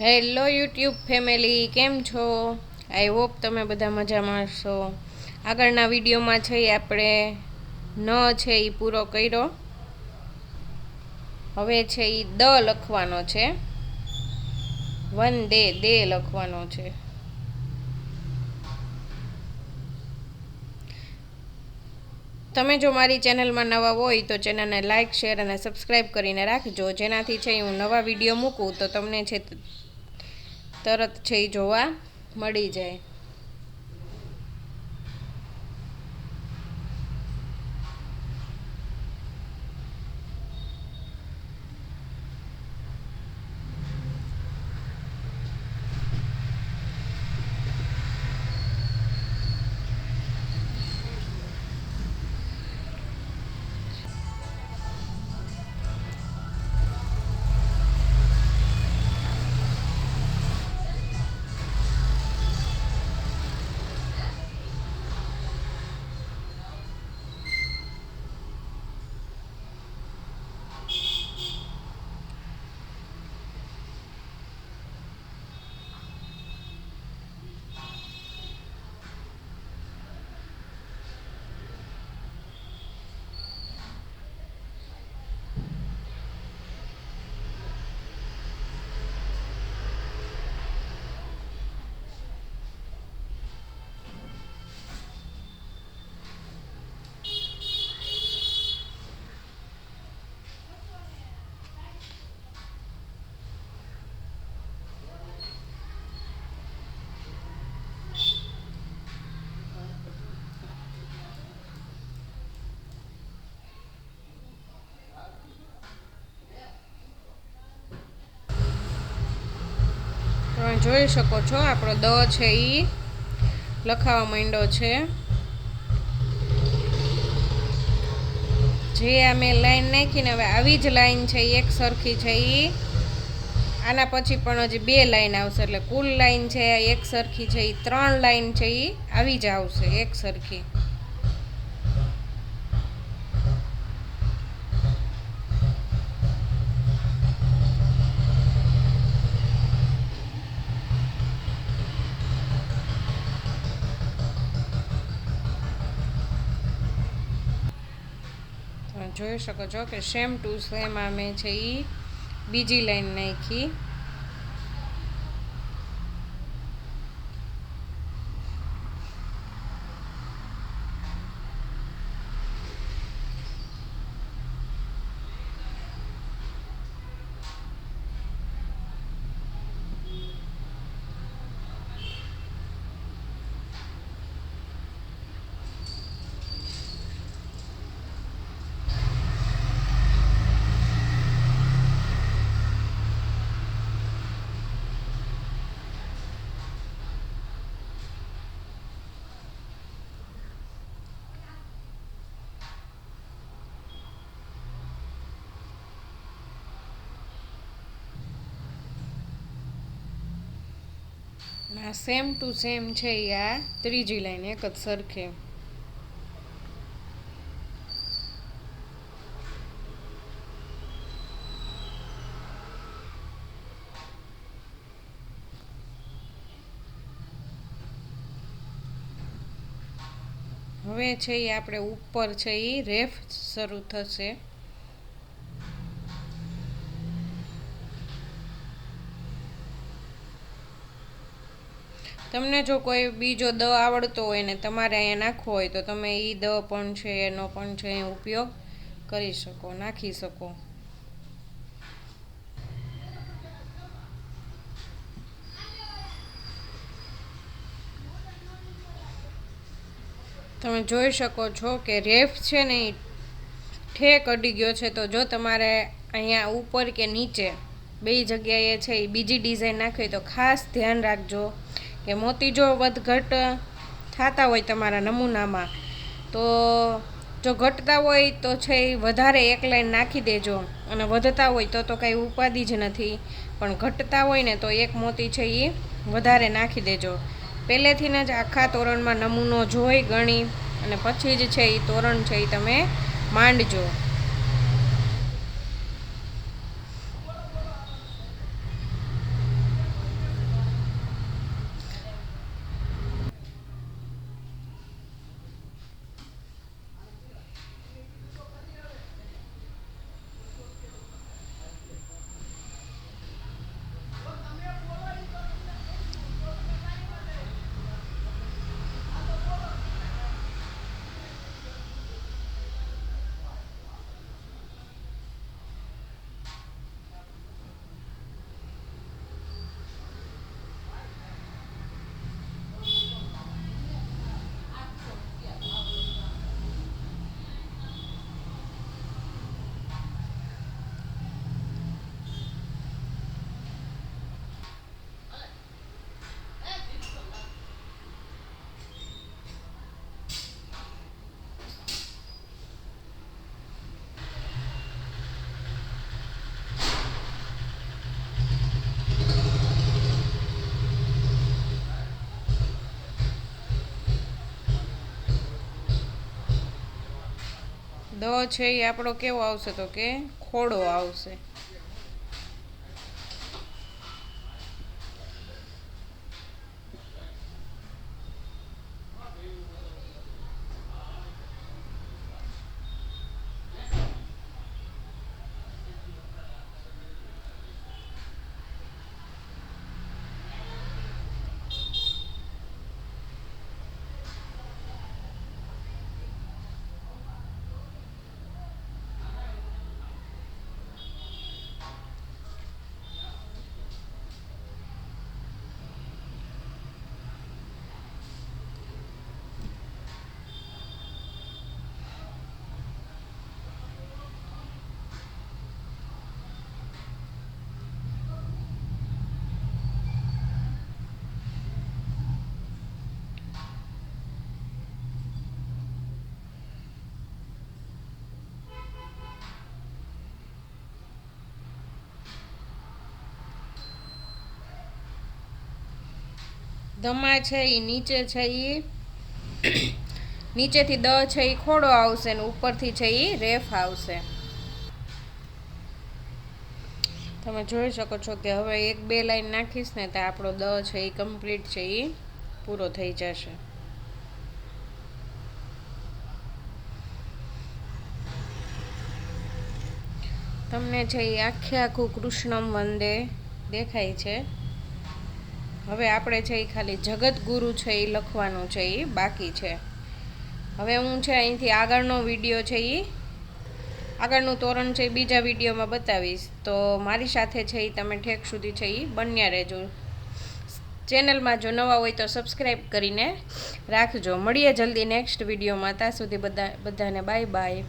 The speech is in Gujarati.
હેલો યુટ્યુબ ફેમિલી, કેમ છો? આઈ હોપ તમે બધા મજામાં હશો. આગળના વિડીયોમાં છે આપણે ન છે એ પૂરો કર્યો. હવે છે એ દ લખવાનો છે. વન દે દે લખવાનો છે. તમે જો મારી ચેનલમાં નવા હોય તો ચેનલને લાઇક શેર અને સબસ્ક્રાઈબ કરીને રાખજો. જેનાથી છે હું નવા વીડિયો મૂકું તો તમને છે તરત છે એ જોવા મળી જાય. તમે જોઈ શકો છો, આપણો દ છે એ લખાવા માંડ્યો છે. જે આ મેં લાઈન નાખીને હવે આવી જ લાઈન છે એ એક સરખી છે એ આના પછી પણ હજી બે લાઈન આવશે, એટલે કુલ લાઈન છે એક સરખી છે એ ત્રણ લાઈન છે એ આવી જ આવશે, એક સરખી તમે જોઈ શકો છો કે સેમ ટુ સેમ આ છે એ બીજી લાઈન નાખી. આ સેમ ટુ સેમ છે ઈ આ. ત્રીજી લાઈન એક જ સરખે. હવે છે એ આપણે ઉપર છે એ રેફ શરૂ થશે. તમને જો કોઈ બીજો દ આવડતો હોય ને તમારે અહીંયા નાખવો હોય તો તમે એ દ પણ છે, એનો પણ છે, એ ઉપયોગ કરી શકો, નાખી શકો. તમે જોઈ શકો છો કે રેફ છે ને એ ઠેક અડી ગયો છે, તો જો તમારે અહીંયા ઉપર કે નીચે, બે જગ્યાએ છે એ બીજી ડિઝાઇન નાખવી તો ખાસ ધ્યાન રાખજો. કે મોતી જો વધઘટ થતા હોય તમારા નમૂનામાં, તો જો ઘટતા હોય તો છે એ વધારે એક લાઈન નાખી દેજો. અને વધતા હોય તો તો કાંઈ ઉપાધિ જ નથી. પણ ઘટતા હોય ને તો એક મોતી છે એ વધારે નાખી દેજો. પહેલેથી જ આખા તોરણમાં નમૂનો જોઈ ગણી અને પછી જ છે એ તોરણ છે એ તમે માંડજો. દ છે એ આપણો કેવો આવશે તો કે ખોડો આવશે. દમા છે એ નીચે છે એ નીચેથી દ છે એ ખોડો આવશે ને ઉપરથી છે એ રેફ આવશે. તમે જોઈ શકો છો કે હવે એક બે લાઈન નાખીશ ને તો આપણો દ છે એ કમ્પ્લીટ છે એ પૂરો થઈ જશે. તમને છે એ આખે આખું કૃષ્ણમ વંદે દેખાય છે હવે આપણે છે એ ખાલી જગતગુરુ છે એ લખવાનું છે એ બાકી છે. હવે હું છે અહીંથી આગળનો વીડિયો છે એ આગળનું તોરણ છે એ બીજા વિડીયોમાં બતાવીશ. તો મારી સાથે છે એ તમે ઠેક સુધી છે એ બન્યા રહેજો. ચેનલમાં જો નવા હોય તો સબસ્ક્રાઈબ કરીને રાખજો. મળીએ જલ્દી નેક્સ્ટ વિડીયોમાં. ત્યાં સુધી બધા, બધાને બાય બાય.